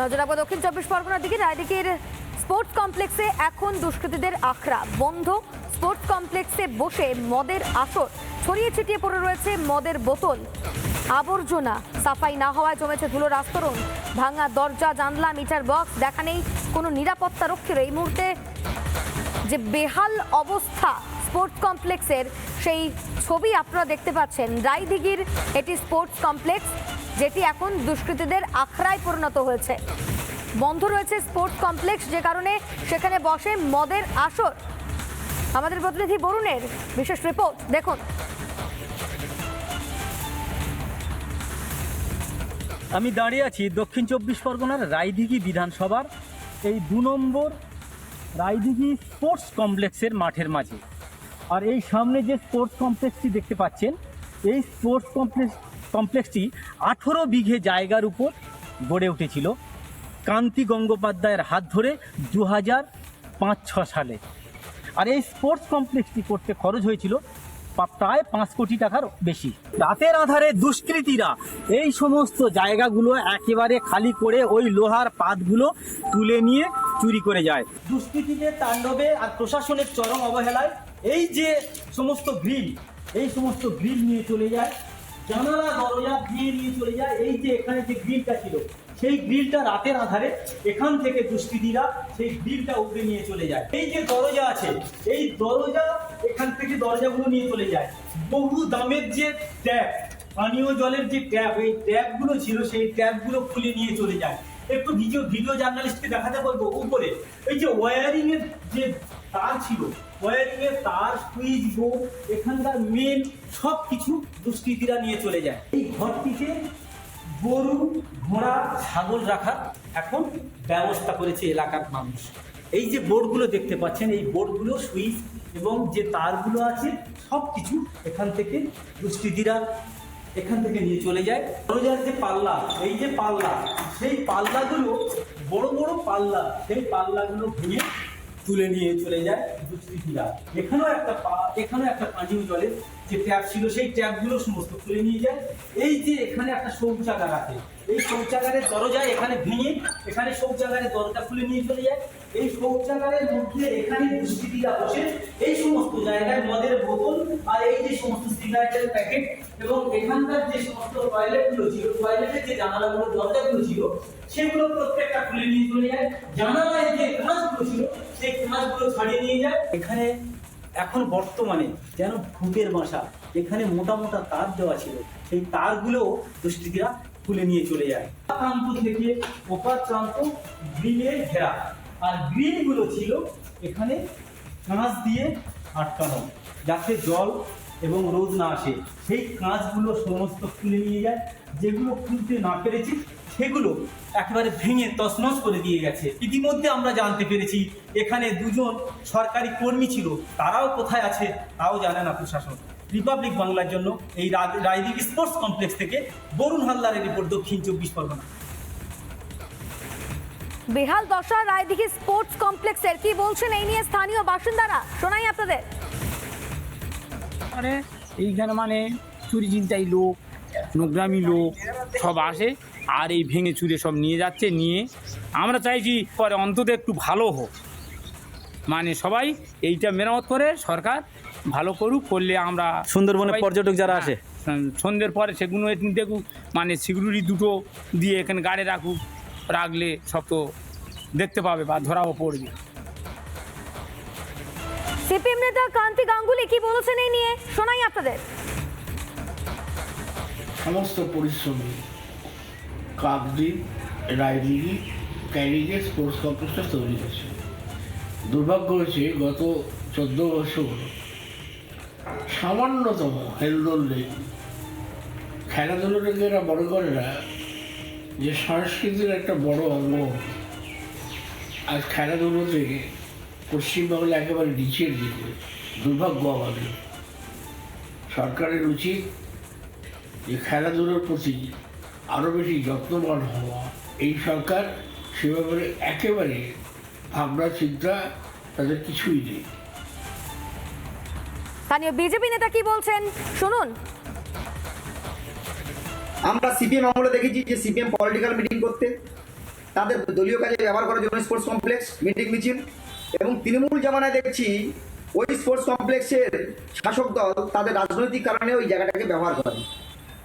নজর রাখব দক্ষিণ চব্বিশ পরগনার দিকে। রায়দিকের স্পোর্টস কমপ্লেক্সে এখন দুষ্কৃতীদের আখড়া বন্ধ। স্পোর্টস কমপ্লেক্সে বসে মদের আসর। ছড়িয়ে ছিটিয়ে পড়ে রয়েছে মদের বোতল। আবর্জনা সাফাই না হওয়ায় জমেছে ধুলোর আস্তরণ ভাঙা দরজা, জানলা, মিটার বক্স দেখা নেই। কোনো নিরাপত্তা রক্ষীর এই মুহূর্তে যে বেহাল অবস্থা স্পোর্টস কমপ্লেক্সের, সেই ছবি আপনারা দেখতে পাচ্ছেন। রায়দিঘির এটি স্পোর্টস কমপ্লেক্স। যেটি এখন দুষ্কৃতীদের আখড়ায় পরিণত হয়েছে। বন্ধ রয়েছে স্পোর্টস কমপ্লেক্স, যে কারণে সেখানে বসে মদের আসর। আমাদের প্রতিনিধি বরুণের বিশেষ রিপোর্ট, দেখুন। আমি দাঁড়িয়ে আছি দক্ষিণ চব্বিশ পরগনার রায়দিঘি বিধানসভার এই দু নম্বর রায়দিঘি স্পোর্টস কমপ্লেক্সের মাঠের মাঝে। আর এই সামনে যে স্পোর্টস কমপ্লেক্সটি দেখতে পাচ্ছেন, এই স্পোর্টস কমপ্লেক্স কমপ্লেক্সটি আঠেরো বিঘে জায়গার উপর গড়ে উঠেছিল। কান্তি গঙ্গোপাধ্যায়ের হাত ধরে দু হাজার পাঁচ ছ সালে। আর এই স্পোর্টস কমপ্লেক্সটি করতে খরচ হয়েছিল প্রায় পাঁচ কোটি টাকার বেশি। রাতের আধারে দুষ্কৃতীরা এই সমস্ত জায়গাগুলো একেবারে খালি করে ওই লোহার পাতগুলো তুলে নিয়ে চুরি করে যায়। দুষ্কৃতীদের তাণ্ডবে আর প্রশাসনের চরম অবহেলায় এই যে সমস্ত গ্রিল, এই সমস্ত গ্রিল নিয়ে চলে যায় জানালা, দরজা দিয়ে নিয়ে চলে যায়। এই যে এখানে যে গ্রিলটা ছিল, সেই গ্রিলটা রাতের আধারে এখান থেকে দুষ্কৃতীরা সেই গ্রিলটা উপরে নিয়ে চলে যায়। এই যে দরজা আছে, এই দরজা এখান থেকে দরজাগুলো নিয়ে চলে যায়। বহু দামের যে ট্যাপ, পানীয় জলের যে ট্যাপ, এই ট্যাপগুলো ছিল, সেই ট্যাপগুলো খুলে নিয়ে চলে যায়। একটু ভিডিও ভিডিও জার্নালিস্টকে দেখাতে বলব, উপরে। এই যে ওয়ারিং এর যে তার ছিল ওয়ারিং তার সুইচ বোর্ড এখানকার মেন সব কিছু দুষ্কৃতীরা নিয়ে চলে যায়। এই ঘরটিতে গরু, ঘোড়া, ছাগল রাখার এখন ব্যবস্থা করেছে এলাকার মানুষ। এই যে বোর্ডগুলো দেখতে পাচ্ছেন, এই বোর্ডগুলো সুইচ এবং যে তারগুলো আছে সব কিছু এখান থেকে দুষ্কৃতীরা এখান থেকে নিয়ে চলে যায়। দরজার যে পাল্লা, এই যে পাল্লা, সেই পাল্লাগুলো বড় বড় পাল্লা, সেই পাল্লাগুলো ভেঙে তুলে নিয়ে চলে যায় এখানেও একটা এখানেও একটা পানীয় জলের যে ট্যাপ ছিল, সেই ট্যাপগুলো সমস্ত তুলে নিয়ে যায়। এই যে এখানে একটা শৌচাগার আছে, এই শৌচাগারের দরজা এখানে ভেঙে এখানে শৌচাগারের দরজা খুলে নিয়ে চলে যায়। এই শৌচাগারের মধ্যে এখানে দুষ্কৃতীরা বসে এই সমস্ত জায়গায় মদের বোতল আর এই যে সমস্ত সিগারেটের প্যাকেট এবং এখানকার যে সমস্ত টয়লেটগুলো ছিল টয়লেটের যে জানালাগুলো, দরজাগুলো ছিল, সেগুলো প্রত্যেকটা খুলে নিয়ে চলে যায়। জানালায় যে কাঁচগুলো ছিল সেই ছাড়িয়ে নিয়ে যায়। এখানে এখন বর্তমানে যেন ভূতের বাসা এখানে মোটা মোটা তার দেওয়া ছিল, সেই তারগুলো দুষ্কৃতীরা খুলে নিয়ে চলে যায়। প্রান্ত থেকে ওপার প্রান্ত গ্রিলে ঘেরা। আর গ্রিলগুলো ছিল এখানে ঘাস দিয়ে আটকানো, যাতে জল এবং রোদ না আসে। সেই কাঁচগুলো সমস্ত খুলে নিয়ে যায়। যেগুলো খুলতে না পেরেছি, সেগুলো একেবারে ভেঙে তছনছ করে দিয়ে গেছে। ইতিমধ্যে আমরা জানতে পেরেছি, এখানে দুজন সরকারি কর্মী ছিল। তারাও কোথায় আছে, তাও জানে না প্রশাসন। রিপাবলিক বাংলার জন্য এই রা- রায়দিঘি স্পোর্টস কমপ্লেক্স থেকে বরুণ হালদারের রিপোর্ট দক্ষিণ চব্বিশ পরগনা। বেহাল দশা রায়দিঘি স্পোর্টস কমপ্লেক্সের কি বলছেন এই নিয়ে স্থানীয় বাসিন্দারা? শোনাই আপনাদের। মানে এইখানে মানে চুরি চিন্তাই লোক নোগ্রামি লোক সব আসে আর এই ভেঙে চুরে সব নিয়ে যাচ্ছে নিয়ে আমরা চাইছি পরে অন্তত একটু ভালো হোক। মানে সবাই এইটা মেরামত করে সরকার ভালো করুক করলে আমরা সুন্দরবনে পর্যটক যারা আসে। হ্যাঁ, সন্ধ্যের পরে সেগুলো দেখুক মানে সিকিউরিটি দুটো দিয়ে এখানে গাড়ি রাখুক রাখলে সব তো দেখতে পাবে বা ধরাও পড়বে। সিপিএম নেতা কান্তি গাঙ্গুলি কি বলেছেন এই নিয়ে? শোনাই আপনাদের। সমস্ত পরিশ্রমী, কাকদ্বীপ, রায়দিঘি ক্যারিগে স্পোর্টস কমপ্লেক্সটা তৈরি হয়েছে। দুর্ভাগ্য হয়েছে, গত চোদ্দ বছর সামান্যতম হেলদোল নেই খেলাধুলোটাকে এরা বড় করে না যে সংস্কৃতির একটা বড় অঙ্গ। আজ খেলাধুলোতে পশ্চিমবাংলা একেবারে নিচের দিকে দুর্ভাগ্য আমাদের। সরকারের উচিত যে খেলাধুলোর প্রতি আরও বেশি যত্নবান হওয়া। এই সরকার সে ব্যাপারে একেবারে ভাবনা চিন্তা তাদের কিছুই নেই। স্থানীয় বিজেপি নেতা কি বলছেন? শুনুন। আমরা সিপিএম আমলে দেখেছি যে সিপিএম পলিটিক্যাল মিটিং করতে তাদের দলীয় কাজে ব্যবহার করার জন্য স্পোর্টস কমপ্লেক্স মিটিং মিছিল এবং তৃণমূল জামানায় দেখছি ওই স্পোর্টস কমপ্লেক্সের শাসক দল তাদের রাজনৈতিক কারণে ওই জায়গাটাকে ব্যবহার করে।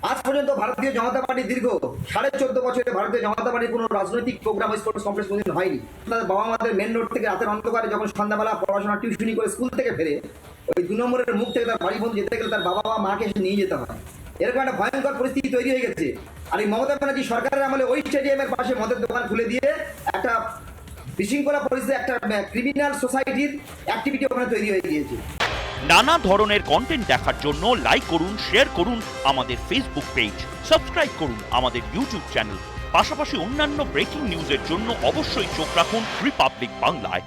আজ পর্যন্ত ভারতীয় জনতা পার্টি দীর্ঘ সাড়ে চোদ্দ বছরে ভারতীয় জনতা পার্টির কোনো রাজনৈতিক প্রোগ্রাম স্পোর্টস কমপ্লেক্স কোনোদিন হয়নি। তাদের বাবা মাদের মেন রোড থেকে রাতের অন্ধকারে যখন সন্ধ্যাবেলা পড়াশোনা টিউশনি করে স্কুল থেকে ফেরে, ওই দু নম্বরের মুখ থেকে তার বাড়ি বন্ধু যেতে গেলে তার বাবা মা মাকে এসে নিয়ে যেতে হয়। এরকম একটা ভয়ঙ্কর পরিস্থিতি তৈরি হয়ে গেছে। আর এই মমতা ব্যানার্জি সরকারের আমলে ওই স্টেডিয়ামের পাশে মদের দোকান খুলে দিয়ে বিশৃঙ্খলা পরিস্থিতি একটা ক্রিমিনাল সোসাইটির অ্যাক্টিভিটি ওখানে তৈরি হয়ে গিয়েছে। নানা ধরনের কন্টেন্ট দেখার জন্য লাইক করুন শেয়ার করুন আমাদের ফেসবুক পেজ সাবস্ক্রাইব করুন আমাদের ইউটিউব চ্যানেল পাশাপাশি অন্যান্য ব্রেকিং নিউজের জন্য অবশ্যই চোখ রাখুন রিপাবলিক বাংলায়